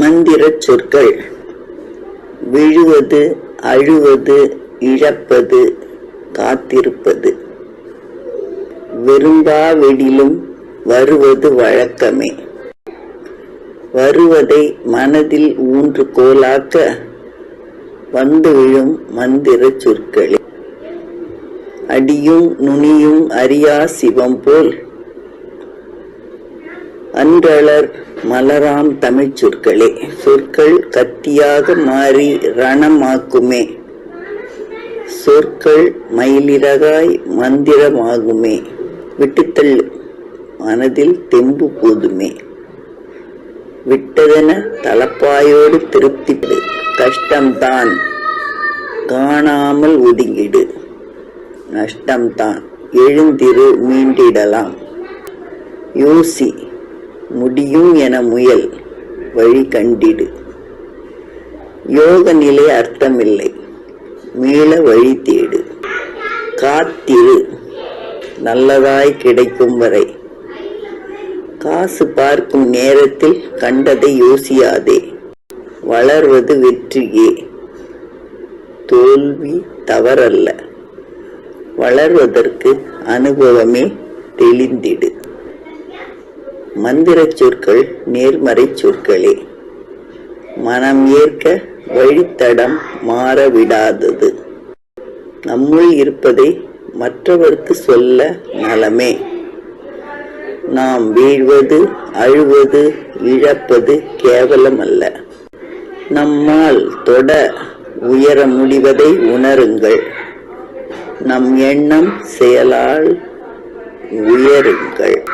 மந்திரச் சொற்கள். விழுவது அழுவது இழப்பது காத்திருப்பது. விரும்பாவிடிலும் வருவது வழக்கமே. வருவதை மனதில் ஊன்று கோலாக்க வந்து விழும் மந்திரச் சொற்களே. அடியும் நுனியும் அறியா சிவம் போல் அன்றளர் மலராம் தமிழ் சொற்களே. சொற்கள் கத்தியாக மாறி ரணமாக்குமே. சொற்கள் மயிலிறகாய் மந்திரமாகுமே. விட்டுத்தள்ளு மனதில் தெம்பு போதுமே. விட்டதென தலப்பாயோடு திருப்திப்படு. கஷ்டம்தான். காணாமல் ஒதுங்கிடு. நஷ்டம்தான். எழுந்திரு மீண்டிடலாம். யோசி. முடியும் என முயல் வழி கண்டிடு. யோக நிலை அர்த்தமில்லை மீள வழி தேடு. காத்திரு நல்லதாய் கிடைக்கும் வரை. காசு பார்க்கும் நேரத்தில் கண்டதை யோசியாதே. வளர்வது வெற்றியே. தோல்வி தவறல்ல. வளர்வதற்கு அனுபவமே தெளிந்திடு. மந்திரச் சொற்கள் நேர்மறை சொற்களே. மனம் ஏற்க வழித்தடம் மாறவிடாதது. நம்முள் இருப்பதை மற்றவர்க்கு சொல்ல நலமே. நாம் வீழ்வது அழுவது இழப்பது கேவலம் அல்ல நம்மால் தொட உயர முடிவதை உணருங்கள். நம் எண்ணம் செயலால் உயருங்கள்.